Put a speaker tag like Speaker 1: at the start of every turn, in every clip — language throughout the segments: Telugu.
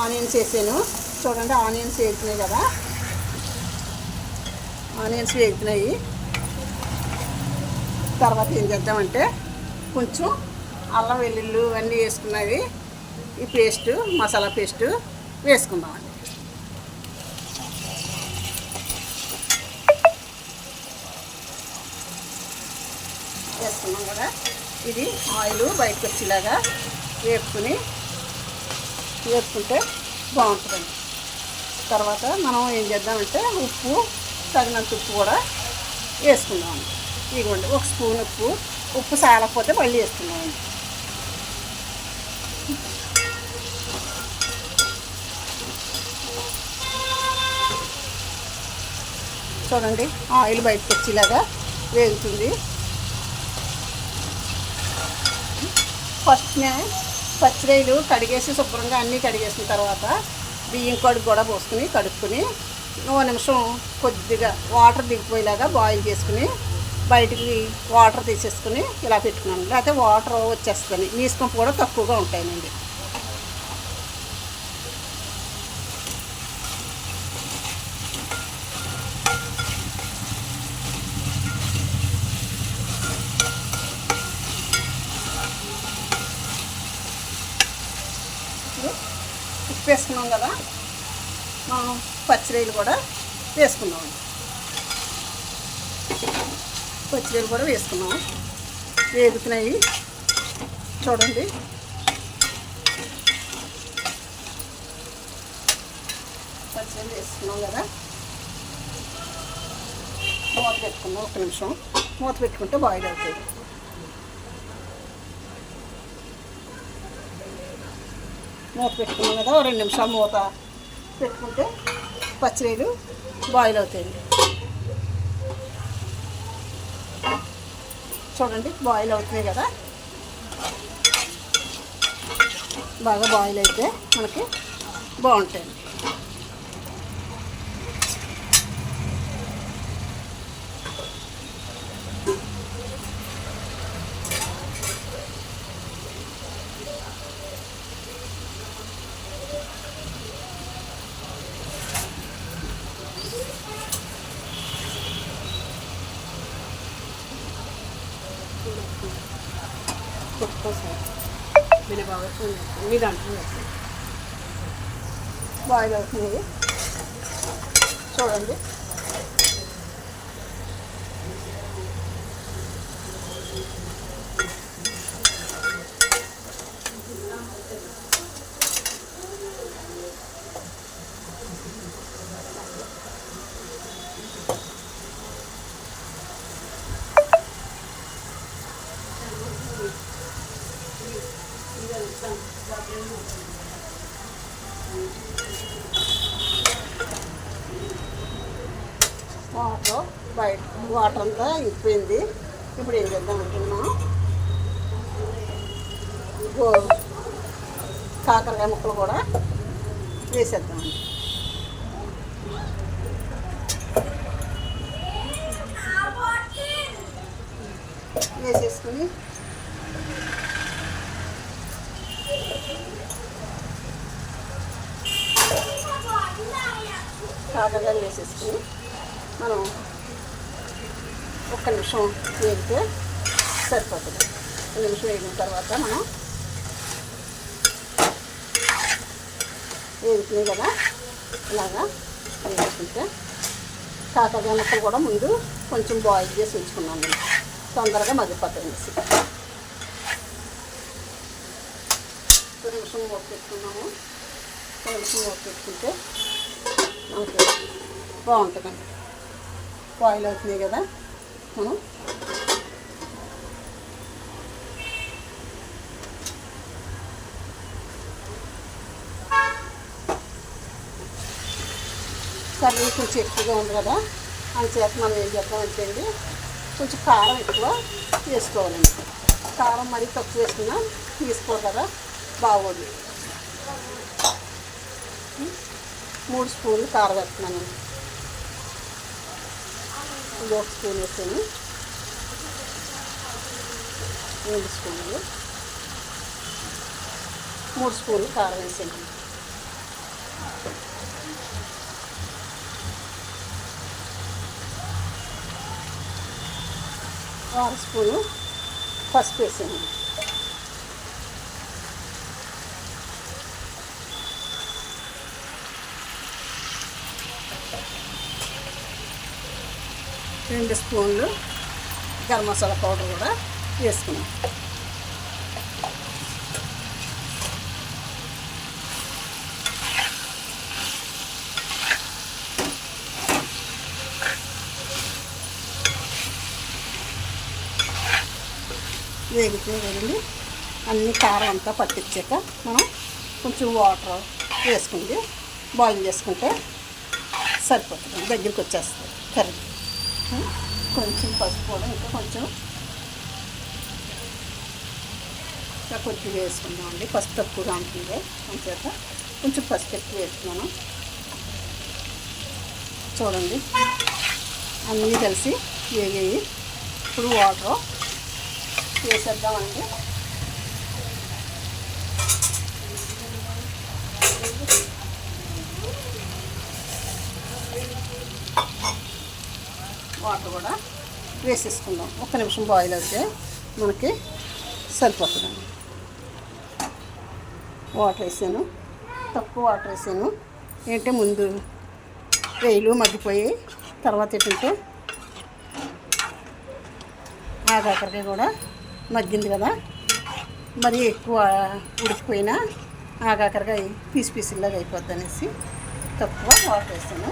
Speaker 1: ఆనియన్స్ వేసాను చూడండి ఆనియన్స్ వేగుతున్నాయి కదా. ఆనియన్స్ వేగుతున్నాయి. తర్వాత ఏం చేద్దామంటే కొంచెం అల్లం వెల్లుల్లి అన్నీ వేసుకున్నవి. ఈ పేస్ట్ మసాలా పేస్ట్ వేసుకుందామండి. వేసుకున్నాం కదా. ఇది ఆయిల్ బయటకు వచ్చేలాగా వేపుకుని వేసుకుంటే బాగుంటుందండి. తర్వాత మనం ఏం చేద్దామంటే ఉప్పు తగినంత ఉప్పు కూడా వేసుకుందామండి. ఇదిగోండి ఒక స్పూన్ ఉప్పు. ఉప్పు సాలకపోతే మళ్ళీ వేసుకుందామండి. చూడండి ఆయిల్ బయటకు వచ్చేలాగా వేగుతుంది. ఫస్ట్నే పచ్చిరాయలు కడిగేసి శుభ్రంగా అన్నీ కడిగేసిన తర్వాత బియ్యం కడుగు కూడా పోసుకుని కడుక్కుని ఓ నిమిషం కొద్దిగా వాటర్ దిగిపోయేలాగా బాయిల్ చేసుకుని బయటికి వాటర్ తీసేసుకుని ఇలా పెట్టుకున్నాను. లేకపోతే వాటర్ వచ్చేస్తుంది నీసుకంపు కూడా తక్కువగా ఉంటాయండి వేసుకున్నాం కదా? మనం పచ్చిరొయ్యలు కూడా వేసుకున్నాం. పచ్చిరొయ్యలు కూడా వేసుకున్నాం. వేగుతున్నాయి. చూడండి. పచ్చిరొయ్యలు వేసుకున్నాం కదా? మూత పెట్టుకున్నాం ఒక నిమిషం. మూత పెట్టుకుంటే బాయిల్ అవుతుంది. మూత పెట్టుకున్నాం కదా రెండు నిమిషాలు మూత పెట్టుకుంటే పచ్చిరీలు బాయిల్ అవుతాయండి చూడండి బాయిల్ అవుతున్నాయి కదా. బాగా బాయిల్ అయితే మనకి బాగుంటాయండి మీ దాంట్లో బాయిల్ అవుతుంది చూడండి వాటర్ బయట వాటర్ ఇప్పుడు ఏం చేద్దాం అనుకున్నాం గో కాకరకాయ ముక్కలు కూడా వేసేద్దామండి వేసేసుకుని కాకరకాయలు వేసేసుకుని మనం ఒక్క నిమిషం వేగితే సరిపోతుంది. ఒక నిమిషం వేగిన తర్వాత మనం వేగుతుంది కదా? ఇలాగా వేసుకుంటే కాకరకాయ ముక్కలు కూడా ముందు కొంచెం బాయిల్ చేసి ఉంచుకున్నాను తొందరగా మగ్గిపోతాయి అనేసి. ఒక నిమిషం మూత పెట్టుకున్నాము. ఒక నిమిషం పెట్టుకుంటే మనకి బాగుంటుందండి బాయిల్ అవుతున్నాయి కదా? మనం కర్రీ కొంచెం ఎక్కువగా ఉంది కదా అందుచేత మనం ఏం చేద్దామంటే అండి కొంచెం కారం ఎక్కువ వేసుకోవాలండి. కారం మరీ తక్కువ వేసుకున్నా తీసుకోరు కదా బాగోదు. మూడు స్పూన్లు కారం వేస్తున్నాను ఇది ఒక స్పూన్ వేసాను రెండు స్పూన్లు మూడు స్పూన్లు కారం వేసాను. ఆరు స్పూను పసుపు వేసాను. రెండు స్పూన్లు గరం మసాలా పౌడర్ కూడా వేసుకున్నాం. వేగితే వేయండి అన్ని కారం అంతా పట్టించాక మనం కొంచెం వాటర్ వేసుకుంది బాయిల్ చేసుకుంటే సరిపోతుంది. దగ్గరికి వచ్చేస్తుంది కరెక్ట్ కొంచెం పసుపు కూడా ఇంకా కొంచెం. ఇంకా కొంచెం వేసుకుందామండి పసుపు తక్కువ ఉంటుంది కొంచెం కొంచెం పసుపు ఎక్కువ వేసుకున్నాను. చూడండి. అన్నీ కలిసి వేగాయి. ఇప్పుడు వాటర్ వేసేద్దామండి వాటర్ కూడా వేసేసుకుందాం. ఒక్క నిమిషం బాయిల్ అయితే మనకి సరిపోతుందండి. వాటర్ వేసాను. తక్కువ వాటర్ వేసాను. ఏంటంటే ముందు వేలు మగ్గిపోయి తర్వాత ఏంటంటే ఆగాకరకాయ కూడా మగ్గింది కదా. మరి ఎక్కువ ఉడికిపోయినా ఆగాకరకాయ పీసు పీసులాగా అయిపోద్ది అనేసి తక్కువ వాటర్ వేసాను.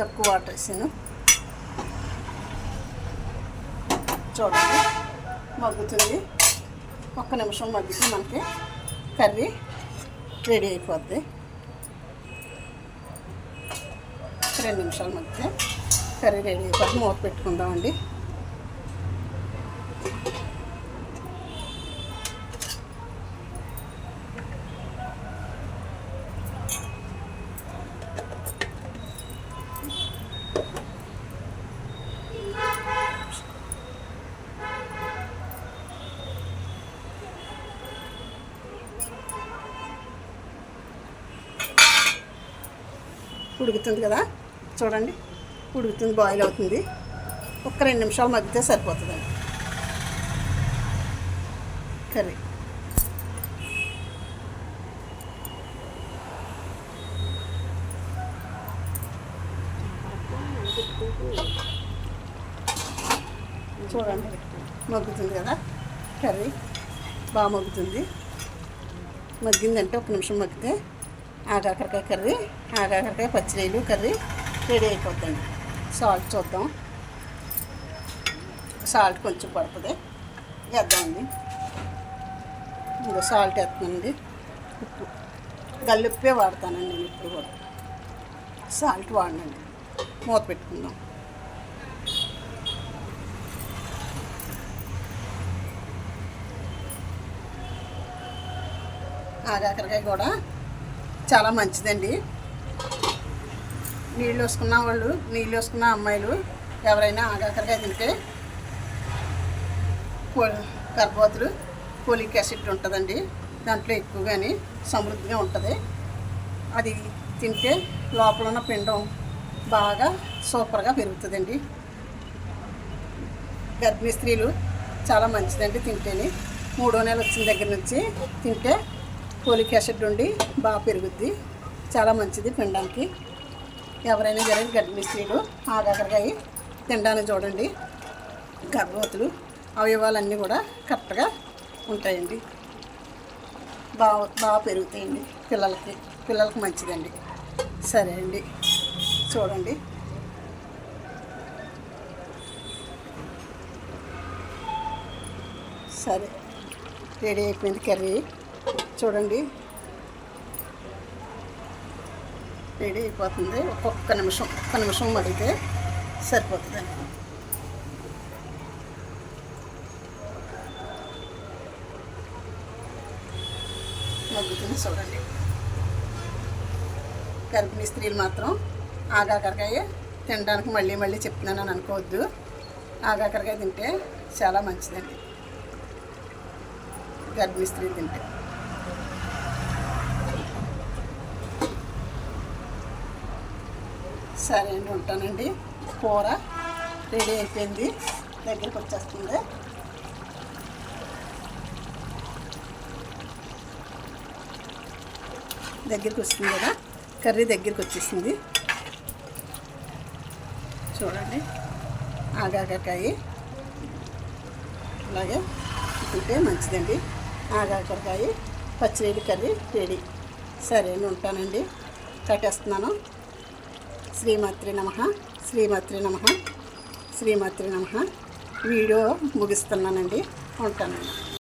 Speaker 1: తక్కువ వాటర్ వేసాను. చూడండి మగ్గుతుంది. ఒక్క నిమిషం మగ్గితే మనకి కర్రీ రెడీ అయిపోద్ది. రెండు నిమిషాలు మగ్గితే కర్రీ రెడీ అయిపోద్ది. మూత పెట్టుకుందామండి. ఉడుకుతుంది కదా? చూడండి. ఉడుకుతుంది బాయిల్ అవుతుంది. ఒక్క రెండు నిమిషాలు మగ్గితే సరిపోతుందండి కర్రీ. చూడండి. మగ్గుతుంది కదా? కర్రీ. బాగా మగ్గుతుంది. మగ్గిందంటే ఒక నిమిషం మగ్గితే ఆకాకరకాయ కర్రీ ఆకాకరకాయ పచ్చిరొయ్యలు కర్రీ రెడీ అయిపోతుంది. సాల్ట్ చూద్దాం. సాల్ట్ కొంచెం పడుతుంది. వేద్దామండి. ఇంకా సాల్ట్ వేస్తానండి ఉప్పు. గల్లుప్పే వాడతానండి నేను ఇప్పుడు కూడా. సాల్ట్ వాడనండి. మూత పెట్టుకుందాం. ఆకాకరకాయ కూడా చాలా మంచిదండి. నీళ్ళు వేసుకున్న వాళ్ళు నీళ్ళు వేసుకున్న అమ్మాయిలు ఎవరైనా ఆగాకరకాయ తింటే కర్బోతులు పోలిక్ యాసిడ్ ఉంటుందండి. దాంట్లో ఎక్కువగానే సమృద్ధిగా ఉంటుంది. అది తింటే లోపల ఉన్న పిండం బాగా సూపర్గా పెరుగుతుందండి. గర్భిణీ స్త్రీలు చాలా మంచిదండి తింటేనే. మూడో నెల వచ్చిన దగ్గర నుంచి తింటే పోలిక్ యాసిడ్ ఉండి బాగా పెరుగుద్ది. చాలా మంచిది పిండానికి ఎవరైనా జరిగిన గర్భిణీ స్త్రీలు ఆగాకరకాయ తినడానికి చూడండి. గర్భవతులు అవయవాలన్నీ కూడా కరెక్ట్గా ఉంటాయండి. బాగా బాగా పెరుగుతాయండి పిల్లలకి. పిల్లలకి మంచిదండి. సరే అండి. చూడండి. సరే. రెడీ అయిపోయింది కర్రీ. చూడండి. రెడీ అయిపోతుంది. ఒక్కొక్క నిమిషం ఒక్క నిమిషం మడిగితే సరిపోతుంది. మగ్గుతుంది చూడండి. గర్భిణీ స్త్రీలు మాత్రం ఆగాకరకాయ తినడానికి మళ్ళీ మళ్ళీ చెప్తున్నాను అని అనుకోవద్దు. ఆగాకరకాయ తింటే చాలా మంచిదండి. గర్భిణీ స్త్రీలు తింటే. సరే అండి ఉంటానండి. కూర రెడీ అయిపోయింది. దగ్గరికి వచ్చేస్తుంది. దగ్గరికి వస్తుంది కదా? కర్రీ దగ్గరికి వచ్చేసింది. చూడండి. ఆగాకరకాయ. అలాగే తింటే మంచిదండి. ఆగాకరకాయ పచ్చిరేడి కర్రీ రెడీ. సరే ఉంటానండి. కట్టేస్తున్నాను. శ్రీమాత్రి నమ. శ్రీమాత్రి నమ. శ్రీమాత్రి నమ. వీడియో ముగిస్తున్నానండి. ఉంటానండి.